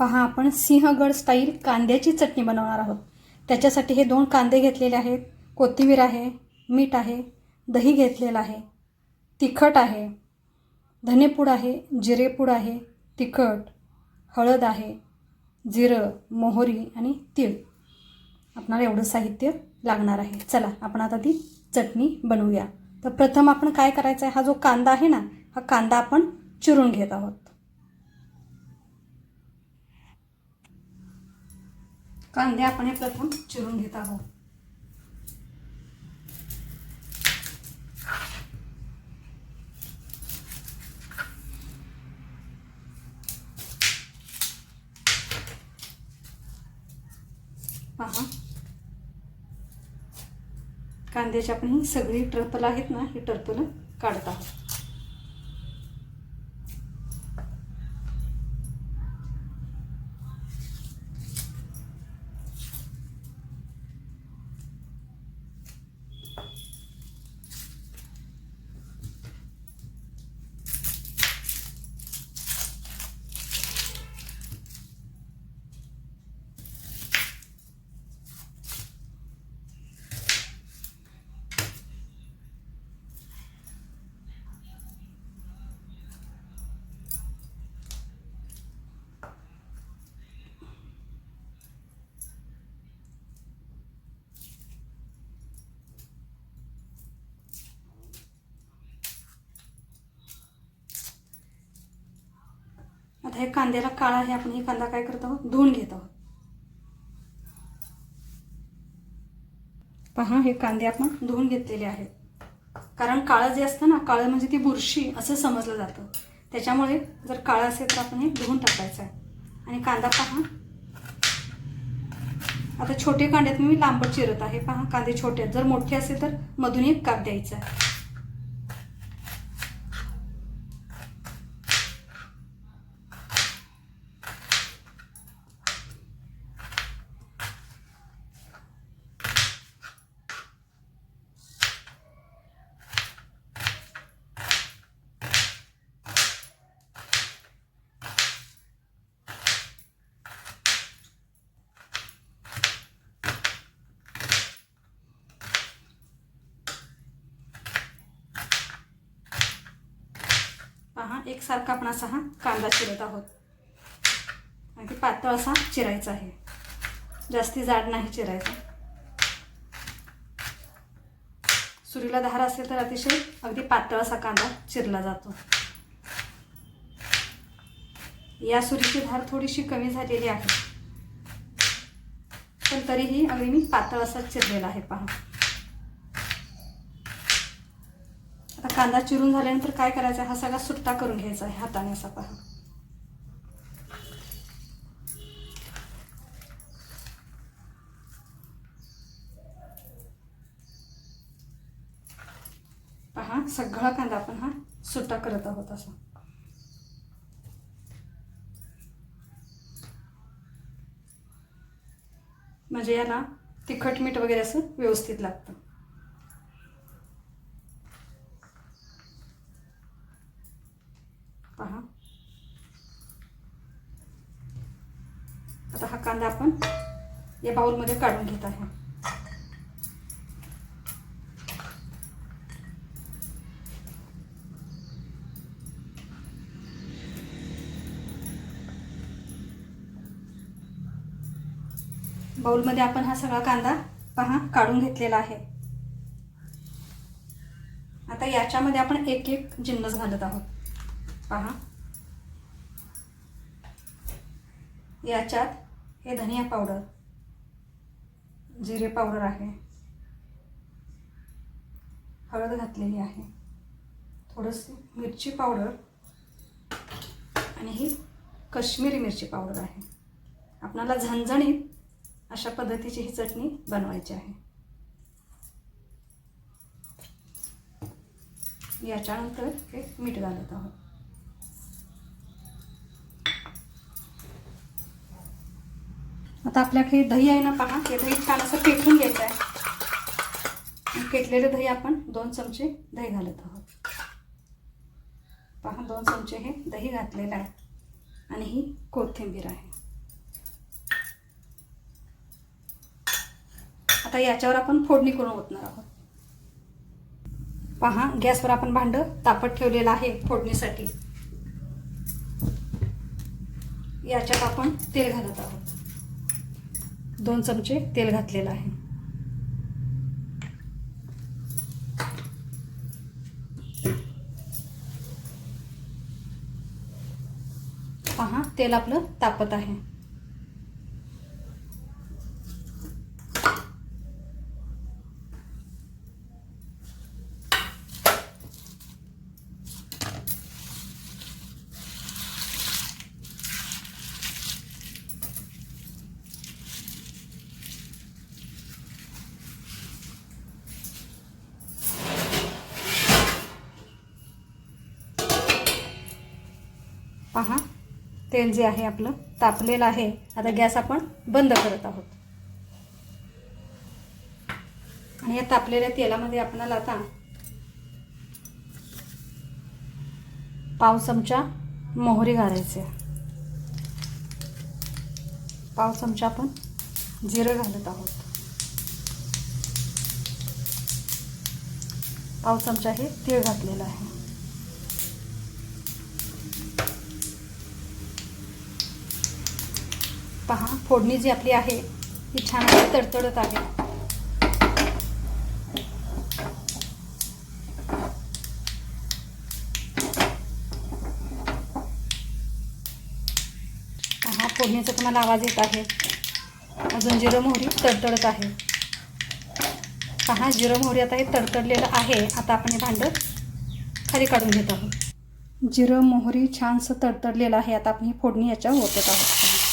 पहा आपण सिंहगड स्टाईल कांद्याची चटणी बनवणार आहोत. त्याच्यासाठी हे दोन कांदे घेतलेले आहेत. कोथिंबीर आहे मीठ आहे दही घेतलेलं आहे तिखट आहे धनेपूड आहे जिरेपूड आहे तिखट हळद आहे जिरं मोहरी आणि तीळ. आपणाला एवढं साहित्य लागणार आहे. चला आपण आता ती चटणी बनवूया. तर प्रथम आपण काय करायचं आहे हा जो कांदा आहे ना हा कांदा आपण चिरून घेत आहोत. कांदे आपण हे प्रथम चिरून घेत आहोत. पहा. कांद्याची आपण ही सगळी टर्पल आहेत ना ही टर्पल काढत आहोत. हे कांद्याला काळा आहे आपण हे कांदा काय करत आहोत? धुवून घेत आहोत. पहा हे कांदे आपण धुवून घेतलेले आहेत. कारण काळं जे असतं ना काळं म्हणजे ती बुरशी असं समजलं जातं. त्याच्यामुळे जर काळं असेल तर आपण हे धुवून टाकायचं आहे. आणि कांदा पहा. आता छोटे कांद्यात मी लांबट चिरत आहे. पहा कांदे छोटे आहेत. जर मोठे असेल तर मधून एक काप द्यायचा आहे. पहा एकसारखा आपण असा हा कांदा चिरत आहोत. अगदी पातळ असा चिरायचा आहे. जास्ती जाड नाही चिरायचा. सुरीला धार असेल तर अतिशय अगदी पातळ असा कांदा चिरला जातो. या सुरीची धार थोडीशी कमी झालेली आहे. पण तरीही अगदी मी पातळ असा चिरलेला आहे पहा. कांदा चिरून झाल्यानंतर काय करायचं? हा सगळा सुट्टा करून घ्यायचा आहे हाताने असा पहा. पहा सगळा कांदा आपण हा सुट्टा करत आहोत असा. म्हणजे याला तिखट मीठ वगैरे असं व्यवस्थित लागतं पहा आता हा कांदा आपण या बाउलमध्ये काढून घेत आहे. बाऊलमध्ये आपण हा सगळा कांदा पहा काढून घेतलेला आहे. आता याच्यामध्ये आपण एक एक जिन्नस घालत आहोत. पहा. याच्यात हे धनिया पावडर जिरे पावडर आहे. हळद घातलेली आहे. थोडंसं मिरची पावडर आणि ही कश्मीरी मिरची पावडर आहे. आपणाला झणझणीत अशा पद्धतीची ही चटणी बनवायची आहे. याच्यानंतर हे मीठ घालत आहोत. आता आपल्याकडे दही आहे ना पहा हे दही छान असं पेटून घ्यायचं आहे. केटलेलं दही आपण दोन चमचे दही घालत आहोत. पहा दोन चमचे हे दही घातलेलं आहे. आणि ही कोथिंबीर आहे. आता याच्यावर आपण फोडणी करून ओतणार आहोत. पहा गॅसवर आपण भांड तापत ठेवलेलं आहे फोडणीसाठी. याच्यात आपण तेल घालत आहोत. दोन चमचे तेल घातलेलं आहे. पहा तेल आपलं तापत आहे. पहा. तेल जे आहे आपलं तापलेलं आहे. आता गॅस आपण बंद करत आहोत. आणि या तापलेल्या तेलामध्ये आपणाला आता पाव चमचा मोहरी घालायचे पाव चमचा आपण जिरं घालत आहोत. पाव चमचा हे तीळ घातलेलं आहे. पहा फोडणी जी आपली आहे ती छान अशी तडतडत आहे. पहा फोडणीचा तुम्हाला आवाज येत आहे. अजून जिरं मोहरी तडतडत आहे. पहा जिरं मोहरी आता हे तडतडलेलं आहे. आता आपण हे भांडं खाली काढून घेत आहोत. जिरं मोहरी छानसं तडतडलेलं आहे. आता आपण ही फोडणी याच्यावर ओतत आहोत.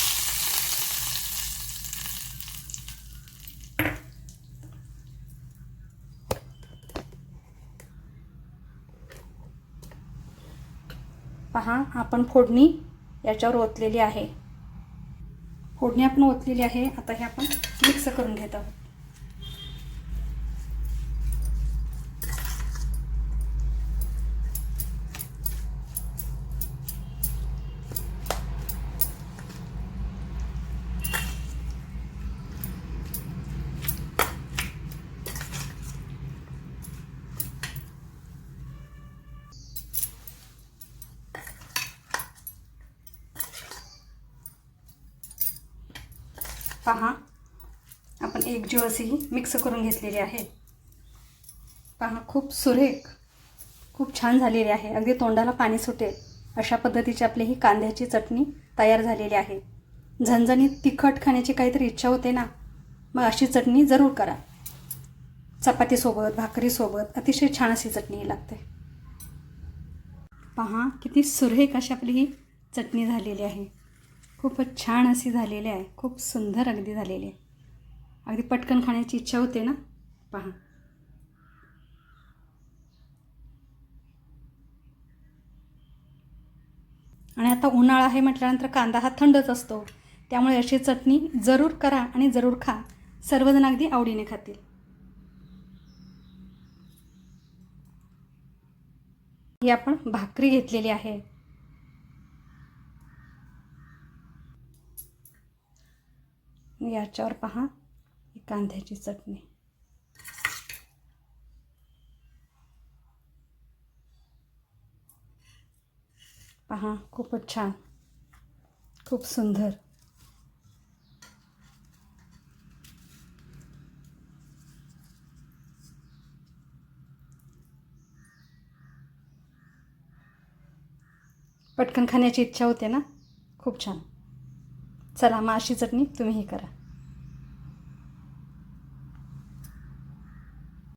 पहा आपण फोडणी याच्यावर ओतलेली आहे. फोडणी आपण ओतलेली आहे आता हे आपण मिक्स करून घेत आहोत. पहा. आपण एकजीव अशी ही मिक्स करून घेतलेली आहे. पहा खूप सुरेख खूप छान झालेली आहे. अगदी तोंडाला पाणी सुटेल अशा पद्धतीची आपली ही कांद्याची चटणी तयार झालेली आहे. झणझणीत तिखट खाण्याची काहीतरी इच्छा होते ना? मग अशी चटणी जरूर करा. चपातीसोबत भाकरीसोबत अतिशय छान अशी चटणी लागते. पहा किती सुरेख अशी आपली ही चटणी झालेली आहे. खूपच छान अशी झालेली आहे. खूप सुंदर अगदी झालेली आहे. अगदी पटकन खाण्याची इच्छा होते ना? पहा. आणि आता उन्हाळा आहे म्हटल्यानंतर कांदा हा थंडच असतो. त्यामुळे अशी चटणी जरूर करा आणि जरूर खा. सर्वजण अगदी आवडीने खातील. ही आपण भाकरी घेतलेली आहे. याच्यावर पहा. कांद्याची चटणी. पहा खूपच छान. खूप सुंदर. पटकन खाण्याची इच्छा होते ना? खूप छान. चला मग अशी चटणी तुम्हीही करा.